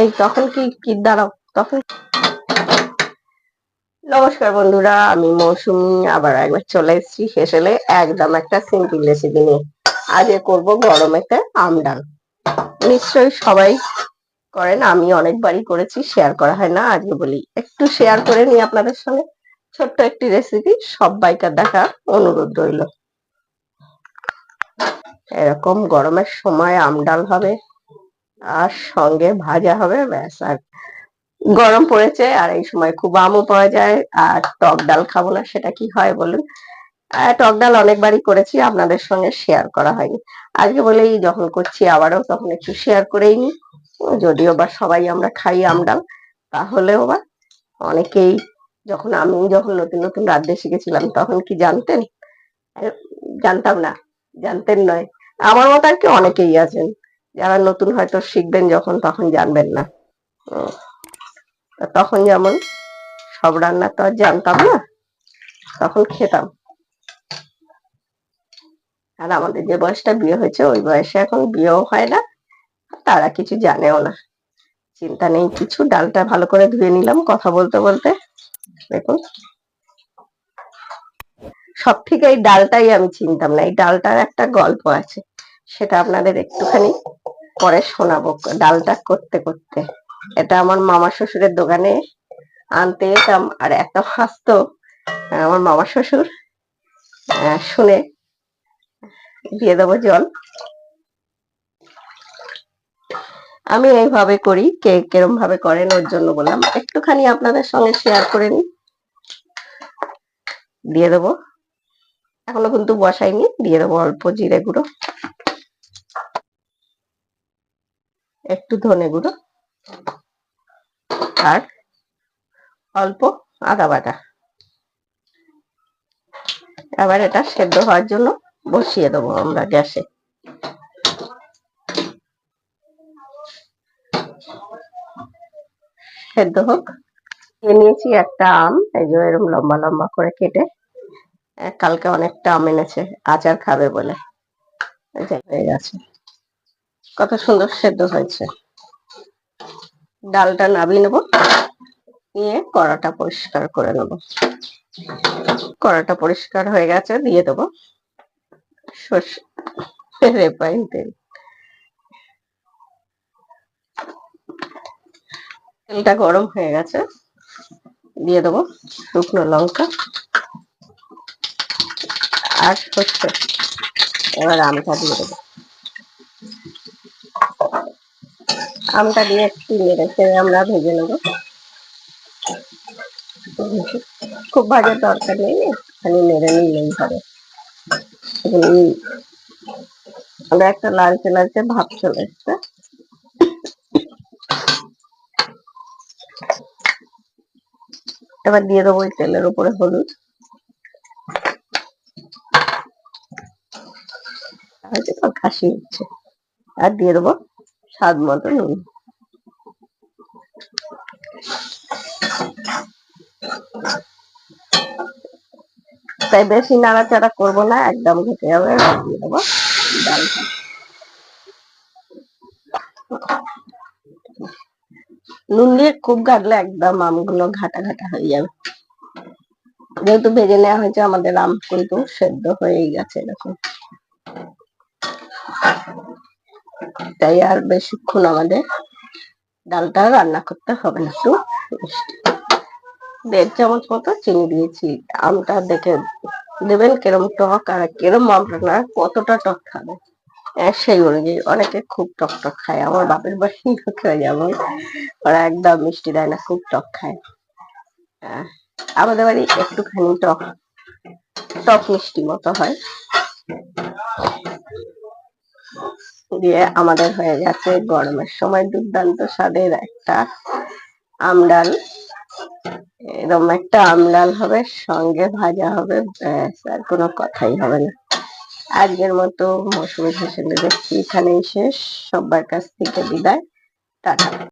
এই তখন কি কি, দাঁড়াও, তখন নমস্কার বন্ধুরা, আমি মৌসুমি, আবার একবার চলে এসেছি হেসেলে একদম একটা সিম্পল রেসিপি নিয়ে। আজকে করব গরমেতে আম ডাল। নিশ্চয়ই সবাই করেন, আমি অনেকবারই করেছি শেয়ার করা হয় না, আজকে বলি একটু শেয়ার করে নিই আপনাদের সঙ্গে। ছোট্ট একটি রেসিপি সবাইকার দেখা অনুরোধ রইল। এরকম গরমের সময় আম ডাল হবে। আর সঙ্গে ভাজা হবে ব্যাস, আর গরম পড়েছে আর এই সময় খুব আমও পাওয়া যায়, আর টক ডাল খাব না সেটা কি হয় বলুন? টক ডাল অনেকবারই করেছি, আপনাদের সঙ্গে শেয়ার করা হয়নি। আজকে বলেই যখন করছি আবারও তখন একটু শেয়ার করেই নি। যদিও বা সবাই আমরা খাই আম ডাল, তাহলেও বা অনেকেই যখন আমি যখন নতুন নতুন রাঁধতে শিখেছিলাম তখন কি জানতেন? জানতাম না, জানতেন নয়। আমার মতো আর কি অনেকেই আছেন। যারা নতুন হয়তো শিখবেন যখন, তখন জানবেন না। তখন যেমন সব রান্না তো আর জানতাম না, তখন খেতাম। আর আমাদের যে বয়সটা বিয়ে হয়েছে, ওই বয়সে এখন বিয়েও হয় না, তারা কিছু জানেও না। চিন্তা নেই কিছু, ডালটা ভালো করে ধুয়ে নিলাম কথা বলতে বলতে। দেখুন। সব থেকে এই ডালটাই আমি চিনতাম না, এই ডালটার একটা গল্প আছে, সেটা আপনাদের একটুখানি পরে শোনাবো ডালটা করতে করতে। এটা আমার মামা শ্বশুরের দোকানে আনতে যেতাম, আর এত হাসতো আমার মামা শ্বশুর শুনে দিয়ে দেবো জল। আমি এইভাবে করি, কে কিরম ভাবে করেন ওর জন্য বললাম। একটুখানি আপনাদের সঙ্গে শেয়ার করে নিই। দিয়ে দেবো। এখনও কিন্তু বসাইনি, দিয়ে দেবো অল্প জিরে গুঁড়ো। একটু ধনে গুঁড়ো আর অল্প আদা বাটা। এবার এটা সেদ্ধ হওয়ার জন্য বসিয়ে দেবো আমরা গ্যাসে। সেদ্ধ হোক। নিয়ে নিয়েছি একটা আম, এই যে এরকম লম্বা লম্বা করে কেটে। কালকে অনেকটা আম এনেছে, আচার খাবে বলে। হয়ে গেছে। কত সুন্দর সেদ্ধ হয়েছে। ডালটা নামিয়ে নেব, নিয়ে কড়াটা পরিষ্কার করে নেব। কড়াটা পরিষ্কার হয়ে গেছে, দিয়ে দেবো সর্ষে তেল তেলটা গরম হয়ে গেছে, দিয়ে দেবো শুকনো লঙ্কা আর সর্ষে এবার আমটা দিয়ে দেবো। আমটা দিয়ে একটু নেড়ে আমরা ভেজে নেব। খুব ভাজার দরকার নেই খালি নেড়ে নিলেই হবে। আমরা একটা লালচে লালচে ভাব চলে এসছে। এবার দিয়ে দেবো ওই তেলের উপরে হলুদ। কাশি হচ্ছে। আর দিয়ে দেবো স্বাদ মতো নুন। তাই বেশি নাড়াচাড়া করব না, একদম ঘেটে যাবে দিয়ে দেবো নুন দিয়ে খুব ঘাটলে একদম আমগুলো ঘাটা ঘাটা হয়ে যাবে। যেহেতু ভেজে নেওয়া হয়েছে, আমাদের আম কিন্তু সেদ্ধ হয়েই গেছে, এরকম। তাই আর বেশিক্ষণ আমাদের ডালটা রান্না করতে হবে না একটু দেড় চামচ মতো চিনি দিয়েছি। আমটা দেখে দেবেন কিরম টক আর কিরম আমটা না কতটা টক খাবে। আহ, সেই অনুযায়ী অনেকে খুব টক টক খায়। আমার বাপের বাড়ি লোকেরা যেমন। ওরা একদম মিষ্টি দেয় না খুব টক খায়। আহ, আমাদের বাড়ি একটুখানি টক টক মিষ্টি মতো হয়। দিয়ে আমাদের হয়ে গেছে গরমের সময় দুর্দান্ত স্বাদের একটা আমডাল। এরম একটা আমডাল হবে, সঙ্গে ভাজা হবে, ব্যাস, আর কোনো কথাই হবে না। আজকের মতো মৌসুমি ফ্যাশন দেখছি এখানেই শেষ। সবার কাছ থেকে বিদায়। টাটা।